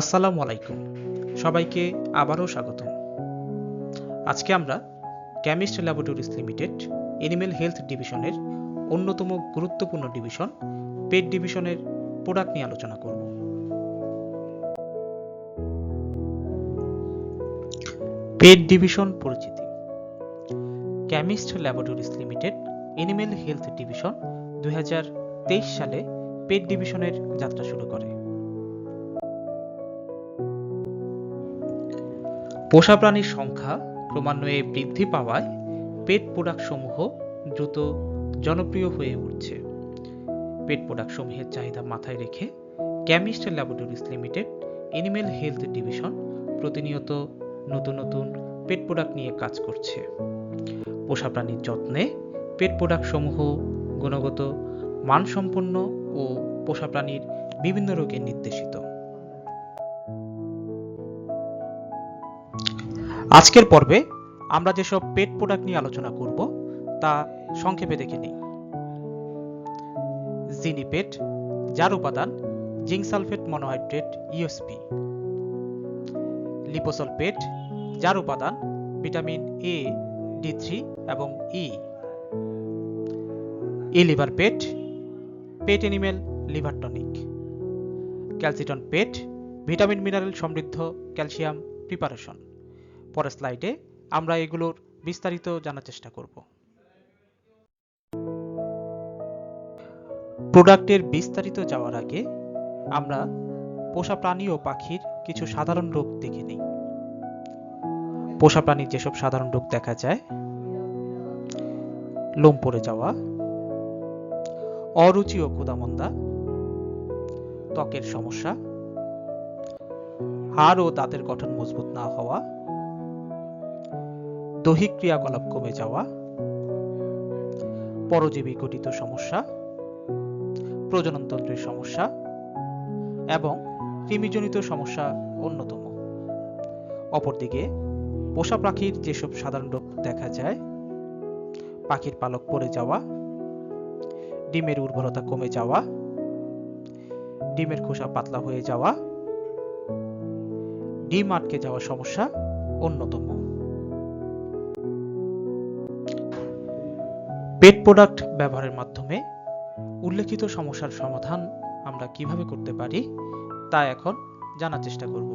আসসালামু আলাইকুম। সবাইকে আবারও স্বাগতম। আজকে আমরা Chemist Laboratories Limited Animal Health ডিভিশনের অন্যতম গুরুত্বপূর্ণ ডিভিশন, পেট ডিভিশনের প্রোডাক্ট নিয়ে আলোচনা করব। পেট ডিভিশন পরিচিতি। Chemist Laboratories Limited Animal Health division দু হাজার তেইশ সালে পেট ডিভিশনের যাত্রা শুরু করে। পোষা প্রাণীর সংখ্যা ক্রমান্বয়ে বৃদ্ধি পাওয়ায় পেট প্রোডাক্ট সমূহ দ্রুত জনপ্রিয় হয়ে উঠছে। পেট প্রোডাক্ট সমূহের চাহিদা মাথায় রেখে Chemist Laboratories Limited, Animal Health division প্রতিনিয়ত নতুন নতুন পেট প্রোডাক্ট নিয়ে কাজ করছে। পোষা প্রাণীর যত্নে পেট প্রোডাক্ট সমূহ গুণগত, মানসম্পন্ন ও পোষা প্রাণীর বিভিন্ন রোগে নির্দেশিত। আজকের পর্বে আমরা যেসব পেট প্রোডাক্ট নিয়ে আলোচনা করব, তা সংক্ষেপে দেখে নিই। জিনিপেট যার উপাদান, জিঙ্ক সালফেট মনোহাইড্রেট ইউএসপি লিপোসলপেট যার উপাদান, ভিটামিন এ ডি থ্রি এবং E E liver pet pet animal liver tonic ক্যালসিটন pet vitamin mineral সমৃদ্ধ ক্যালসিয়াম প্রিপারেশন পরের স্লাইডে আমরা এগুলোর বিস্তারিত জানার চেষ্টা করব। প্রোডাক্টের বিস্তারিত যাওয়ার আগে আমরা পোষা প্রাণী ও পাখির কিছু সাধারণ রোগ দেখে নিই। পোষা প্রাণীর যেসব সাধারণ রোগ দেখা যায়, লোম পড়ে যাওয়া, অরুচি ও ক্ষুদামন্দা ত্বকের সমস্যা, হাড় ও দাঁতের গঠন মজবুত না হওয়া দৈহিক ক্রিয়াকলাপ কমে যাওয়া, পরজীবী গঠিত সমস্যা প্রজননতন্ত্রের সমস্যা এবং কৃমিজনিত সমস্যা অন্যতম। অপরদিকে, পোষা পাখির যেসব সাধারণ রোগ দেখা যায়, পাখির পালক পড়ে যাওয়া, ডিমের উর্বরতা কমে যাওয়া, ডিমের খোসা পাতলা হয়ে যাওয়া, ডিম আটকে যাওয়া সমস্যা অন্যতম। পেট প্রোডাক্ট ব্যবহারের মাধ্যমে উল্লেখিত সমস্যার সমাধান আমরা কীভাবে করতে পারি, তা এখন জানার চেষ্টা করব।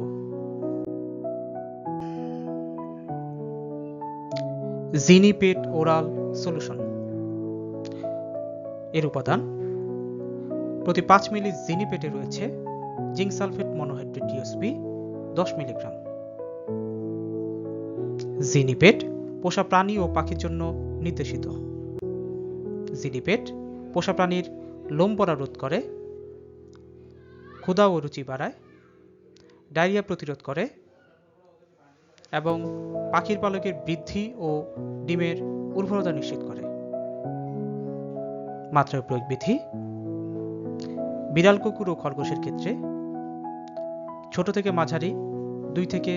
জিনি পেট ওরাল সলিউশন এর উপাদান, প্রতি পাঁচ মিলি জিনি পেটে রয়েছে জিঙ্ক সালফেট মনোহাইড্রেট ডিএসপি দশ মিলিগ্রাম। জিনিপেট পোষা প্রাণী ও পাখির জন্য নির্দেশিত। জিনিপেট পোষা প্রাণীর লোম পড়া রোধ করে ক্ষুধা ও রুচি বাড়ায়, ডায়রিয়া প্রতিরোধ করে এবং পাখির পালকের বৃদ্ধি ও ডিমের উর্বরতা নিশ্চিত করে। মাত্রার প্রয়োগ বিধি বিড়াল, কুকুর ও খরগোশের ক্ষেত্রে ছোট থেকে মাঝারি দুই থেকে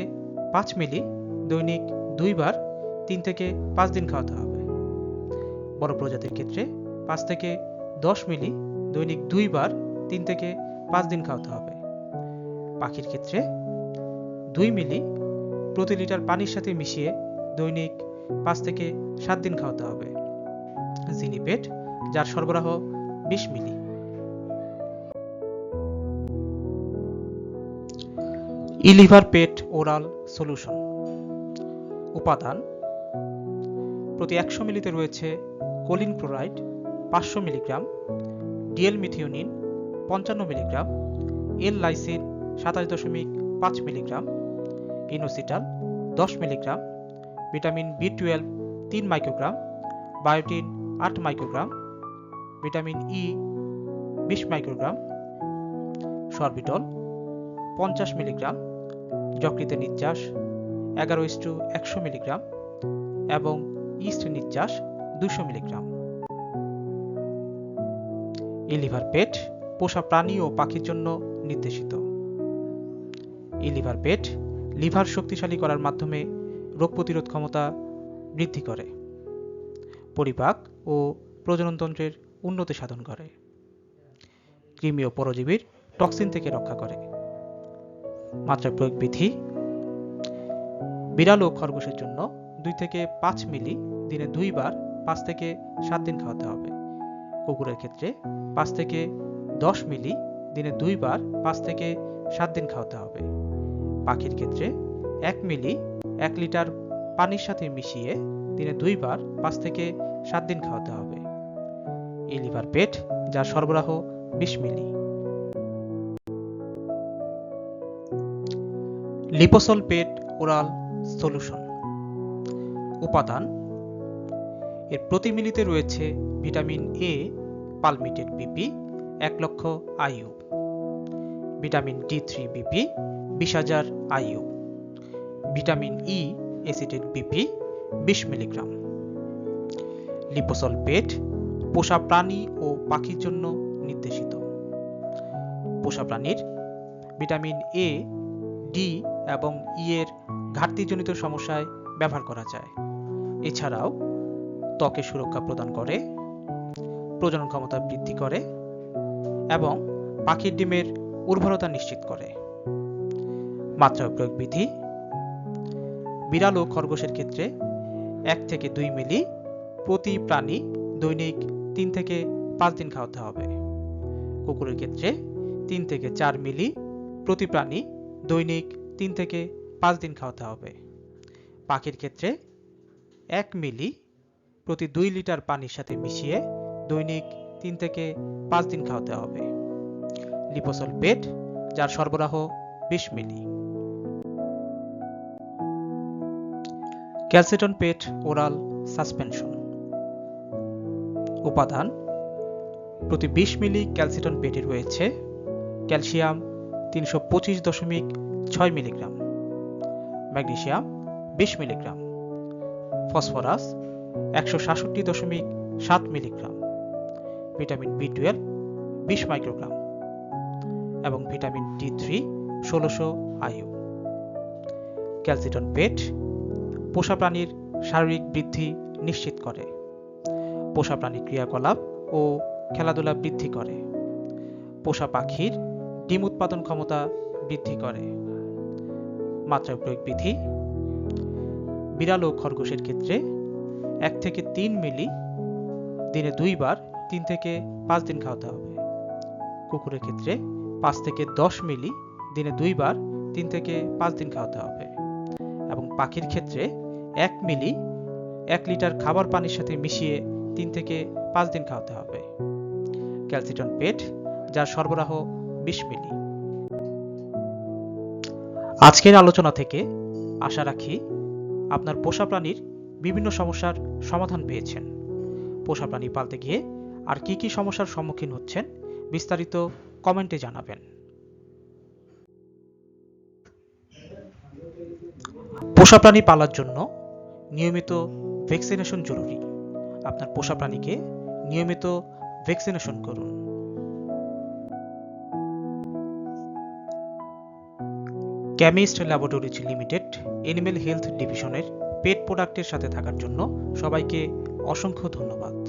পাঁচ মিলি, দৈনিক দুইবার তিন থেকে পাঁচ দিন খাওয়াতে হবে। বড় প্রজাতির ক্ষেত্রে পাঁচ থেকে দশ মিলি দৈনিক দুইবার তিন থেকে পাঁচ দিন খাওয়াতে হবে। পাখির ক্ষেত্রে দুই মিলি প্রতি লিটার পানির সাথে মিশিয়ে দৈনিক পাঁচ থেকে সাত দিন খাওয়াতে হবে। জিনিপেট যার সরবরাহ বিশ মিলি। ইলিভার পেট ওরাল সলিউশন। উপাদান প্রতি একশো মিলিতে রয়েছে কোলিন ক্লোরাইড পাঁচশো মিলিগ্রাম ডিএল মিথিওনিন পঞ্চান্ন মিলিগ্রাম এল লাইসিন সাতাশ দশমিক পাঁচ মিলিগ্রাম, ইনোসিটাল, দশ মিলিগ্রাম, ভিটামিন বি টুয়েলভ, তিন মাইক্রোগ্রাম, বায়োটিন আট মাইক্রোগ্রাম, ভিটামিন ই বিশ মাইক্রোগ্রাম, সরবিটল পঞ্চাশ মিলিগ্রাম, যকৃতের নির্যাস এগারো ইস্টু একশো মিলিগ্রাম এবং ইস্ট নির্যাস দুশো মিলিগ্রাম। ইলিভার পেট পোষা প্রাণী ও পাখির জন্য নির্দেশিত। ইলিভার পেট লিভার শক্তিশালী করার মাধ্যমে রোগ প্রতিরোধ ক্ষমতা বৃদ্ধি করে, পরিপাক ও প্রজননতন্ত্রের উন্নতি সাধন করে, কৃমি ও পরজীবীর টক্সিন থেকে রক্ষা করে। মাত্রা প্রয়োগ বিধি বিড়াল ও খরগোশের জন্য দুই থেকে পাঁচ মিলি দিনে দুইবার পাঁচ থেকে সাত দিন খাওয়াতে হবে। কুকুরের ক্ষেত্রে পাঁচ থেকে দশ মিলি দিনে দুইবার পাঁচ থেকে সাত দিন খাওয়াতে হবে। পাখির ক্ষেত্রে এক মিলি এক লিটার পানির সাথে মিশিয়ে দিনে দুইবার পাঁচ থেকে সাত দিন খাওয়াতে হবে। এই লিভার পেট যার সরবরাহ বিশ মিলি। লিপোসল পেট ওরাল সলিউশন। উপাদান এর প্রতি মিলিতে রয়েছে ভিটামিন এ পালমিটেড বিপি, এক লক্ষ IU vitamin D three BP, বিশ হাজার IU vitamin E acetate BP, বিশ মিলিগ্রাম। লিপোসল পেট পোষা প্রাণী ও পাখির জন্য নির্দেশিত। পোষা প্রাণীর ভিটামিন এ ডি এবং ই এর ঘাটতিজনিত সমস্যায় ব্যবহার করা যায়। এছাড়াও ত্বকে সুরক্ষা প্রদান করে, প্রজনন ক্ষমতা বৃদ্ধি করে এবং পাখির ডিমের উর্বরতা নিশ্চিত করে। মাত্রা প্রয়োগ বিধি, বিড়াল ও খরগোশের ক্ষেত্রে এক থেকে দুই মিলি প্রতি প্রাণী দৈনিক তিন থেকে পাঁচ দিন খাওয়াতে হবে। কুকুরের ক্ষেত্রে তিন থেকে চার মিলি প্রতি প্রাণী দৈনিক তিন থেকে পাঁচ দিন খাওয়াতে হবে। পাখির ক্ষেত্রে এক মিলি প্রতি দুই লিটার পানির সাথে মিশিয়ে দৈনিক তিন থেকে পাঁচ দিন খাওয়াতে হবে। লিপোসল পেট, যার সরবরাহ বিশ মিলি। ক্যালসিটন পেট, ওরাল সাসপেনশন। উপাদান, প্রতি বিশ মিলি ক্যালসিটন পেটে রয়েছে ক্যালসিয়াম তিনশো পঁচিশ দশমিক ছয় মিলিগ্রাম, ম্যাগনেসিয়াম বিশ মিলিগ্রাম, ফসফরাস একশো সাতষট্টি দশমিক সাত মিলিগ্রাম। ভিটামিন বি টুয়েলভ, বিশ মাইক্রোগ্রাম এবং ভিটামিন ডি থ্রি, ষোলোশো আয়ু ক্যালসিটন পেট পোষা প্রাণীর শারীরিক বৃদ্ধি নিশ্চিত করে। পোষা প্রাণীর ক্রিয়াকলাপ ও খেলাধুলা বৃদ্ধি করে। পোষা পাখির ডিম উৎপাদন ক্ষমতা বৃদ্ধি করে। মাত্রা প্রয়োগ বিধি, বিড়াল ও খরগোশের ক্ষেত্রে এক থেকে তিন মিলি, দিনে দুইবার তিন থেকে পাঁচ দিন খাওয়াতে হবে। কুকুরের ক্ষেত্রে পাঁচ থেকে দশ মিলি, দিনে দুইবার তিন থেকে পাঁচ দিন খাওয়াতে হবে। এবং পাখির ক্ষেত্রে এক মিলি, এক লিটার খাবার পানির সাথে মিশিয়ে তিন থেকে পাঁচ দিন খাওয়াতে হবে। ক্যালসিটন পেট, যার সরবরাহ বিশ মিলি। আজকের আলোচনা থেকে আশা রাখি আপনার পোষা প্রাণীর বিভিন্ন সমস্যার সমাধান পেয়েছেন। পোষা প্রাণী পালতে গিয়ে আর কি কি সমস্যার সম্মুখীন হচ্ছেন, বিস্তারিত কমেন্টে জানাবেন। পোষা প্রাণী পালার জন্য নিয়মিত ভ্যাকসিনেশন জরুরি। আপনার পোষা প্রাণীকে নিয়মিত ভ্যাকসিনেশন করুন। Chemist Laboratories Limited Animal Health ডিভিশনের পেট প্রোডাক্টের সাথে থাকার জন্য সবাইকে অসংখ্য ধন্যবাদ।